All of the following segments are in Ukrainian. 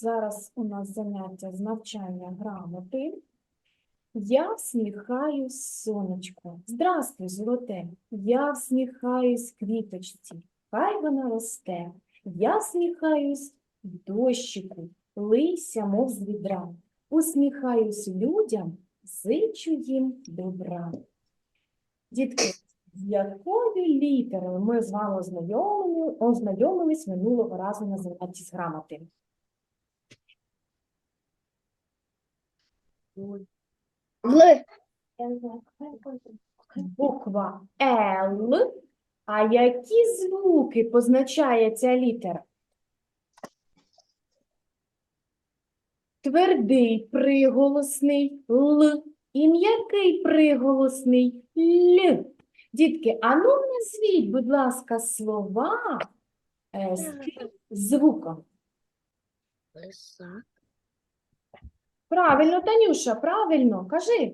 Зараз у нас заняття з навчання грамоти. Я всміхаюсь сонечку. Здравствуй, золоте. Я всміхаюсь квіточці. Хай вона росте. Я всміхаюсь дощику, лися, мов з відра. Усміхаюсь людям, зичу їм добра. Дітки, з якою літерою ми з вами ознайомились минулого разу на занятті з грамоти? Л. Буква Л. А які звуки позначає ця літера? Твердий приголосний Л і м'який приголосний Л. Дітки, а ну назвіть, будь ласка, слова е, з звуком. Лиса. Правильно, Танюша, правильно, кажи.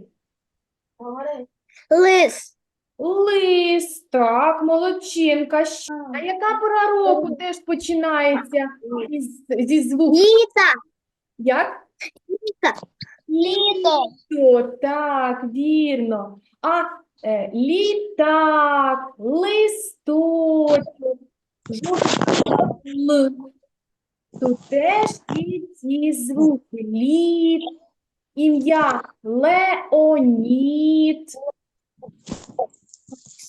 Лис. Лис, так, молодчинка. Щ- А яка пора року теж починається із, зі звуком? Літа. Як? Літо. То, так, вірно. А е, літак, листочок, жовтий Л. Тут теж є ці звуки. Літ, ім'я Леонід.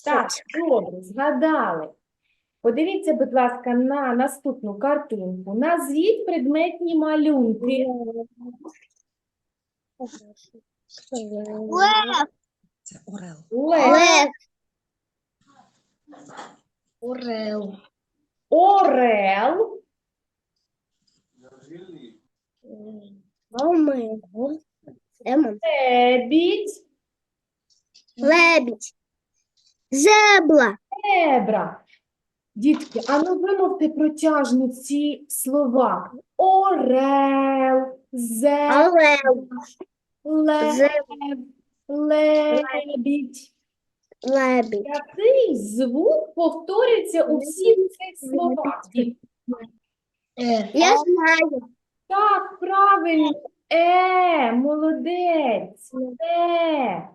Так, добре, згадали. Подивіться, будь ласка, на наступну картинку. Назвіть предметні малюнки. Лев. Це орел. Лев, Лев. Орел. Орел, Омего. Емон. лебідь, Лебідь. Зебла. зебра. Дітки, а ну вимовте протяжно ці слова. Орел, зебра, Орел. лев, лебідь. Лебідь. Який звук повторюється у всіх цих словах? Дітки? Я знаю. Так, правильно. Е, молодець. Е.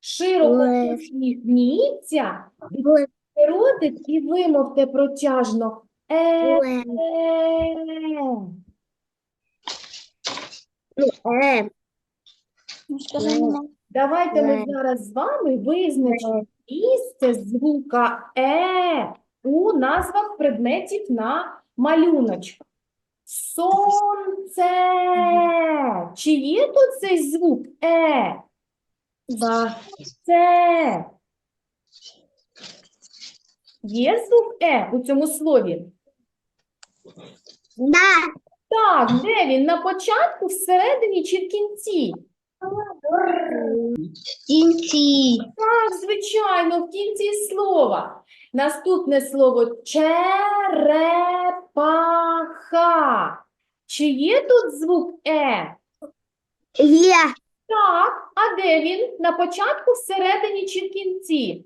Широко Лев. усміхніться, Лев. ротик і вимовте протяжно. Е. Е. Ну, е. Давайте ми зараз з вами визначимо місце звука Е у назвах предметів на малюночку. Сонце. Чи є тут цей звук Е? Да. Це. Є звук Е у цьому слові? Да. Так, де він? На початку, всередині чи в кінці? Кінці. Так, звичайно, в кінці слова. Наступне слово черепаха. Чи є тут звук Е? Є. Так, а де він? На початку, всередині чи в кінці?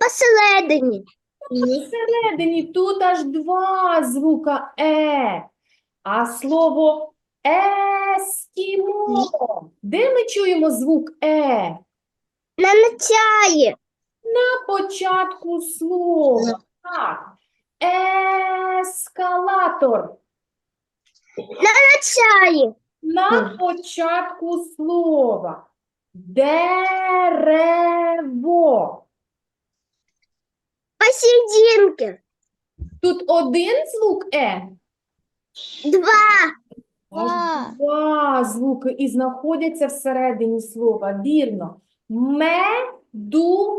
Посередині. Всередині тут аж два звука Е. А слово ескімо. Де ми чуємо звук Е? На началі. На початку слова. Так. Ескалатор. На началі. На початку слова. Дерево. Посерединки. Тут один звук Е, Два. Аж два звуки і знаходяться всередині слова. Вірно. Медуза.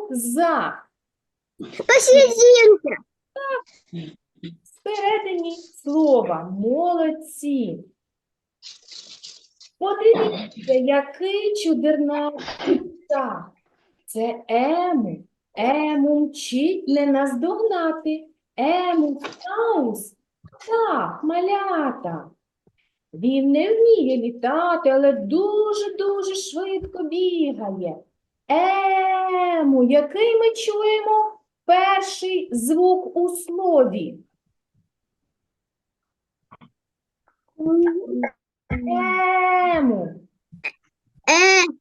Посерединки. Всередині слова. Молодці. Подивіться, який чудернацький птах. Це ему. Ему мчить не наздогнати. Ему хаус. Так, малята. Він не вміє літати, але дуже-дуже швидко бігає. Ему, який ми чуємо перший звук у слові? Ему. Е.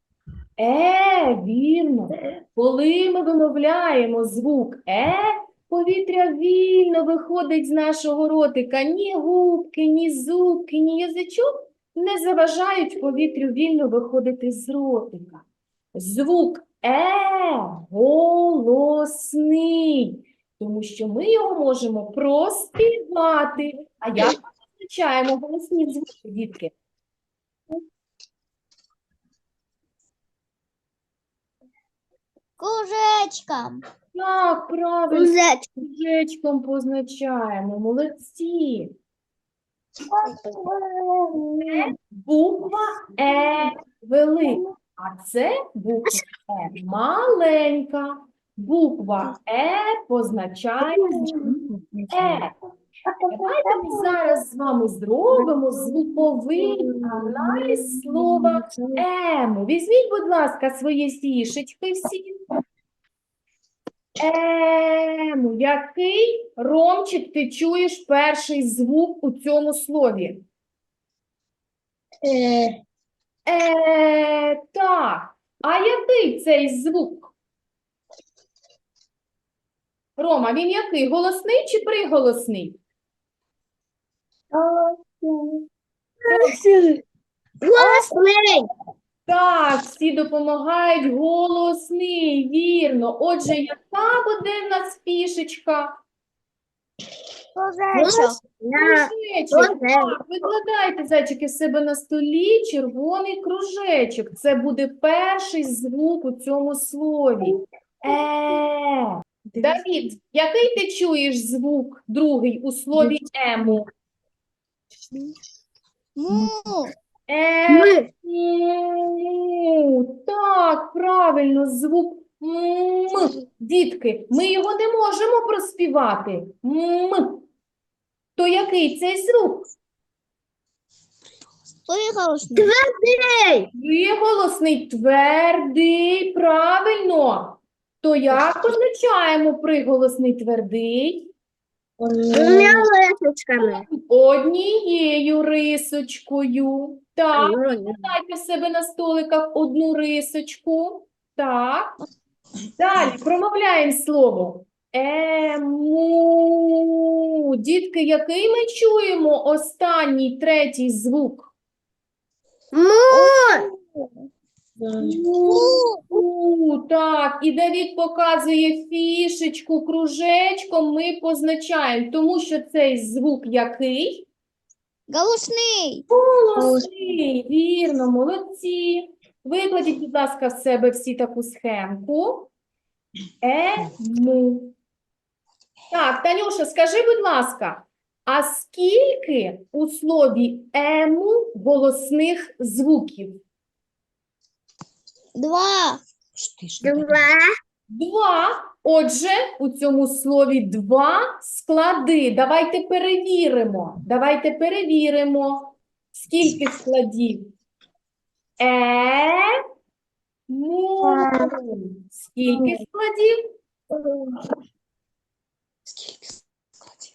Е, вірно. Коли ми вимовляємо звук Е, повітря вільно виходить з нашого ротика. Ні губки, ні зубки, ні язичок не заважають повітрю вільно виходити з ротика. Звук Е голосний, тому що ми його можемо проспівати. А як ми визначаємо голосні звуки, дітки? Кружечком. Так, правильно. Кружечком. Кружечком позначаємо. Молодці. Буква Е велика, а це буква Е маленька. Буква Е позначає Е. Давайте ми зараз з вами зробимо звуковий аналіз слова ему. Візьміть, будь ласка, свої фішечки всі. Ему. Який, Ромчик, ти чуєш перший звук у цьому слові? Е. Е, так. А який цей звук? Рома, він який? Голосний чи приголосний? Голосний. Так, всі допомагають голосний, вірно. Отже, яка буде в нас фішечка? Кружечок. Кружечок. Кружечок. Так, викладайте, зайчики, себе на столі червоний кружечок. Це буде перший звук у цьому слові. Е. Давід, який ти чуєш звук другий у слові ему? Му. Е. Ми. Му. Так, правильно, звук м. Дітки, ми його не можемо проспівати. М. То який цей звук? Приголосний. Твердий. Приголосний, твердий, правильно. То як позначаємо приголосний твердий? М'ялесочками. Однією рисочкою. Так. Дайте в себе на столиках одну рисочку. Так. Далі промовляємо слово. Ему. Дітки, який ми чуємо останній третій звук? Му. У, так, і Давід показує фішечку кружечком, ми позначаємо, тому що цей звук який? Голосний. Голосний, вірно, молодці. Викладіть, будь ласка, в себе всі таку схемку. Ему. Так, Танюша, скажи, будь ласка, а скільки у слові ему голосних звуків? Два. Два. Два. Отже, у цьому слові два склади. Давайте перевіримо. Давайте перевіримо. Скільки складів? Е, му. Скільки складів?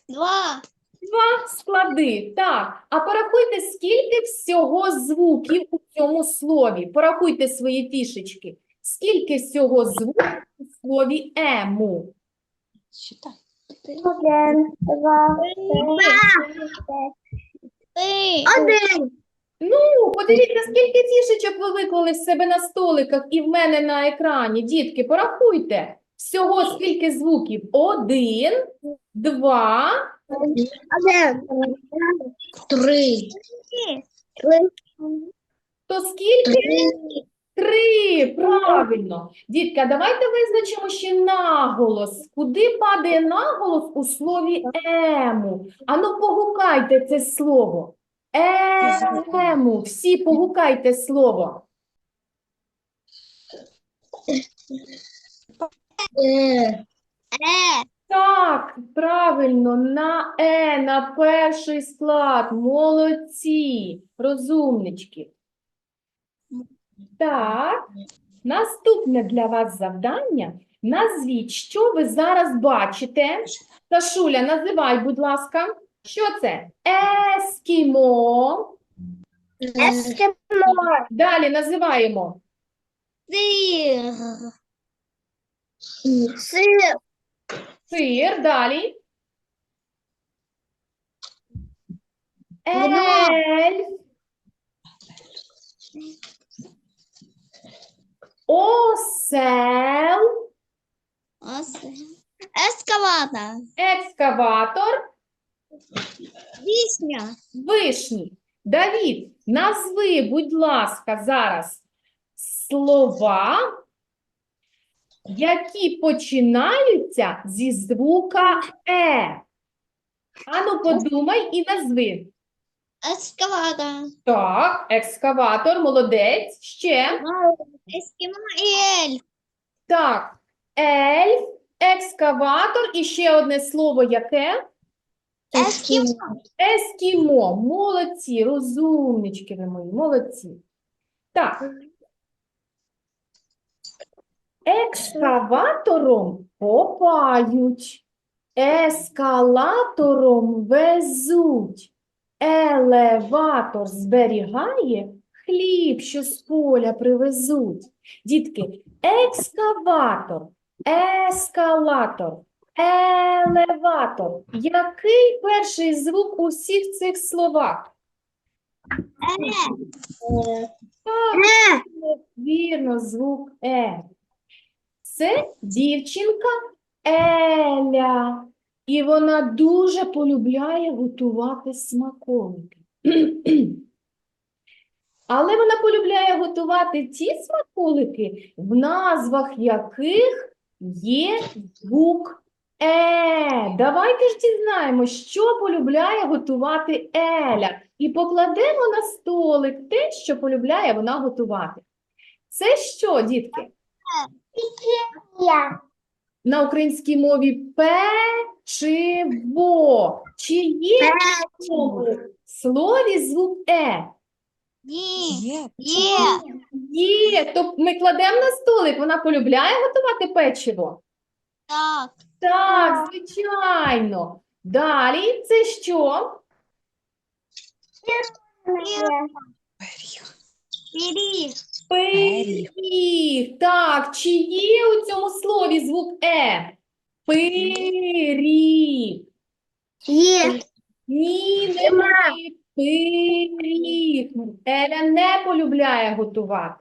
Два. Два склади. Так. А порахуйте, скільки всього звуків у цьому слові. Порахуйте свої фішечки. Скільки всього звуків у слові ему? Считай. Один, два, три. Один. Ну, подивіться, скільки фішечок ви виклали в себе на столиках і в мене на екрані. Дітки, порахуйте. Всього скільки звуків? Один, два, Один. Три. Три. то скільки? Три, правильно. Дітки, а давайте визначимо ще наголос. Куди падає наголос у слові ему? Ану, погукайте це слово. Ему. Всі погукайте слово. Е. Так, правильно, на Е, на перший склад. Молодці, розумнички. Так, наступне для вас завдання. Назвіть, що ви зараз бачите. Сашуля, називай, будь ласка. Що це? Ескімо. Ескимо. Далі називаємо Сир. Сир. сир. Далі. Вино. Осел. Ескаватор. Екскаватор. Вісня. Вишні. Давід, назви, будь ласка, зараз слова, які починаються зі звука Е. Ану, подумай і назви. Ескаватор. Так, екскаватор, молодець. Ще. Ескімо і ельф. Так, ельф, екскаватор і ще одне слово яке? Ескімо. Ескімо. Молодці, розумнички ви мої, молодці. Так. Екскаватором копають, ескалатором везуть, елеватор зберігає, хліб, що з поля привезуть. Дітки, екскаватор, ескалатор, елеватор. Який перший звук у всіх цих словах? Так, вірно, звук Е. Це дівчинка Еля. І вона дуже полюбляє готувати смаколики. Але вона полюбляє готувати ті смаколики, в назвах яких є звук Е. Давайте ж дізнаємося, що полюбляє готувати Еля. І покладемо на столик те, що полюбляє вона готувати. Це що, дітки? Я. На українській мові печиво. Чи є в цьому слові звук Е? Ні. Є. Є. Є. То ми кладемо на столик, вона полюбляє готувати печиво? Так. Так, звичайно. Далі це що? Пиріг. Пиріг. Пиріг. Так, чи є у цьому слові звук Е? Пиріг. Є. Ні, немає. Пиріг. Еля не полюбляє готувати.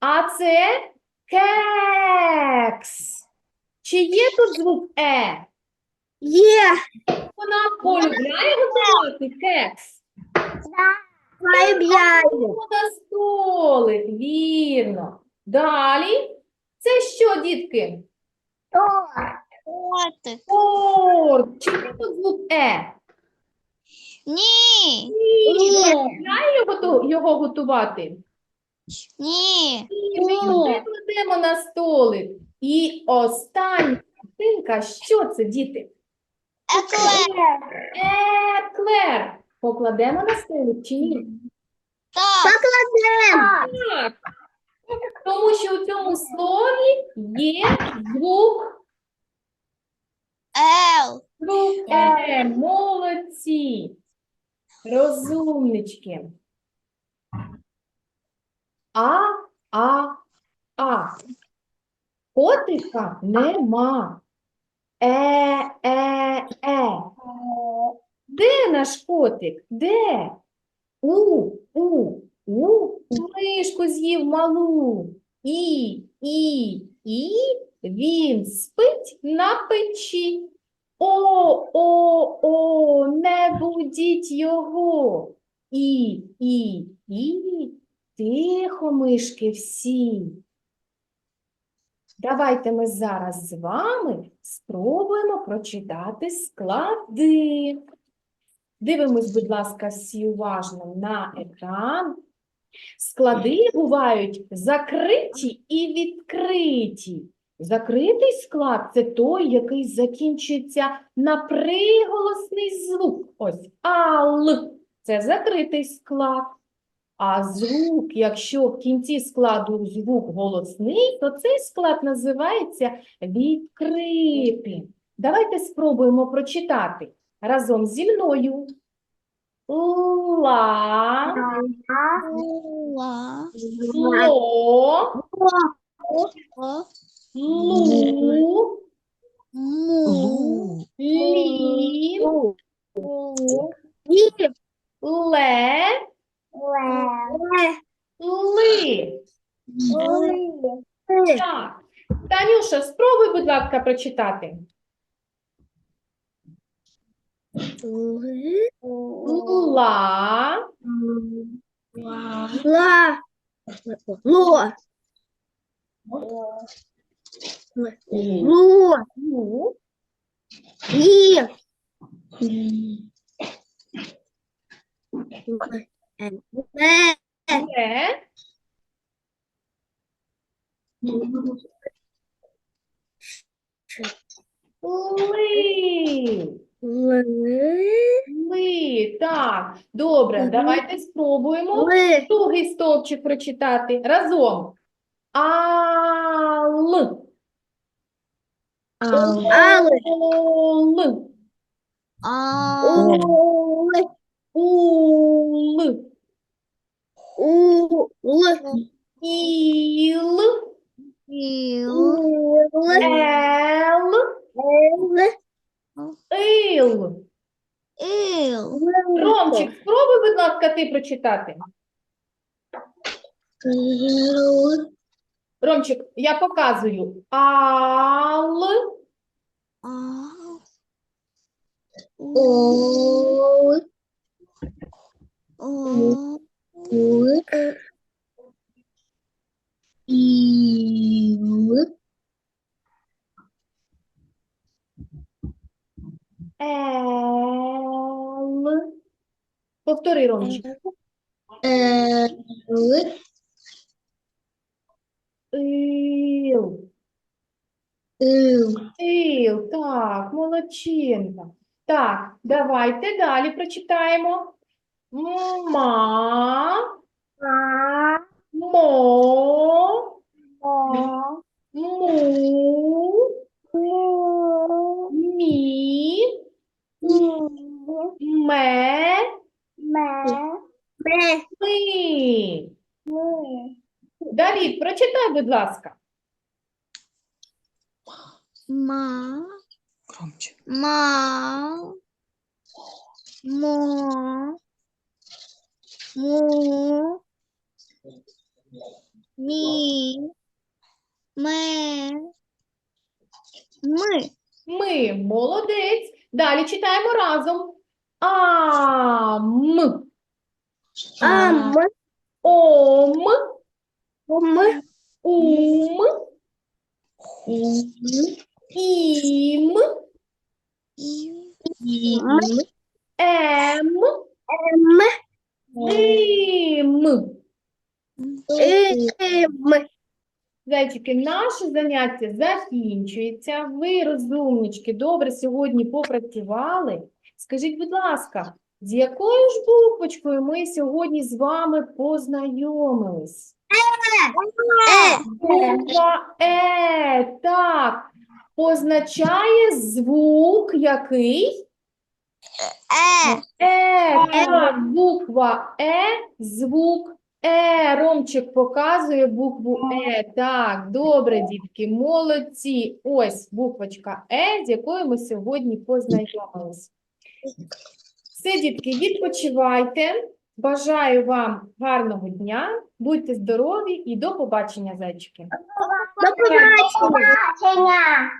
А це кекс. Чи є тут звук Е? Є. Вона полюбляє готувати кекс. Полюбляю. На столик, вірно. Далі. Це що, дітки? Котик. Торт. Чи є тут звук Е? Ні. Ні, Ні. його, його готувати. Ні. І ми його кладемо на столик. І остання картинка. Що це, діти? Еклер. Еклер. Покладемо на столик чи ні? Так. Так. Тому що у цьому слові є звук, Ел. звук Е. Молодці. Розумнички. А, а, а. Котика нема. Е, е, е. Де наш котик? Де? У, у, у, мишку з'їв малу. І, і, і він спить на печі. О, о, о, не будіть його. І, і, і, тихо, мишки всі. Давайте ми зараз з вами спробуємо прочитати склади. Дивимось, будь ласка, всі уважно на екран. Склади бувають закриті і відкриті. Закритий склад це той, який закінчується на приголосний звук. Ось ал це закритий склад. А звук, якщо в кінці складу звук голосний, то цей склад називається відкритий. Давайте спробуємо прочитати. Разом зі мною. Ла, Ла. ло, лу, Му. Лі, ле, ли. Так. Танюша, спробуй, будь ласка, прочитати. Ла, Ла. Ло. Ли. Ле. ле, ли. Ли. Так, добре, давайте спробуємо Ли. другий стовпчик прочитати разом. Ал. Ал. Ол. А. У. Ул. У. Л. Іл. Іл. Л. Ел. Л. Ил. Ромчик, спробуй, будь ласка, ти прочитати. Ромчик, я показую. Ал. А. О. О. Повтори, Ромчик. Ил. Ил. Ил. Так, молодчинка. Так, давайте далі прочитаємо. Ма. Мо. Му. Будь ласка. Ма. Громче. Ма. Мо. Му. Мі. Ме. Ми. Ми. Молодець. Далі читаємо разом. Ам. Ам. Ом. Ом. Ум. Ім. Ім. Ем. М. Ім. М. Зайчики, наше заняття закінчується. Ви, розумнички, добре сьогодні попрацювали. Скажіть, будь ласка, з якою ж буквочкою ми сьогодні з вами познайомились? Е. Буква Е, так, позначає звук який? Е. Е, так, буква Е, звук Е. Ромчик показує букву Е. Так, добре, дітки, молодці. Ось буквочка Е, з якою ми сьогодні познайомились. Все, дітки, відпочивайте. Бажаю вам гарного дня, будьте здорові і до побачення, зайчики. До побачення.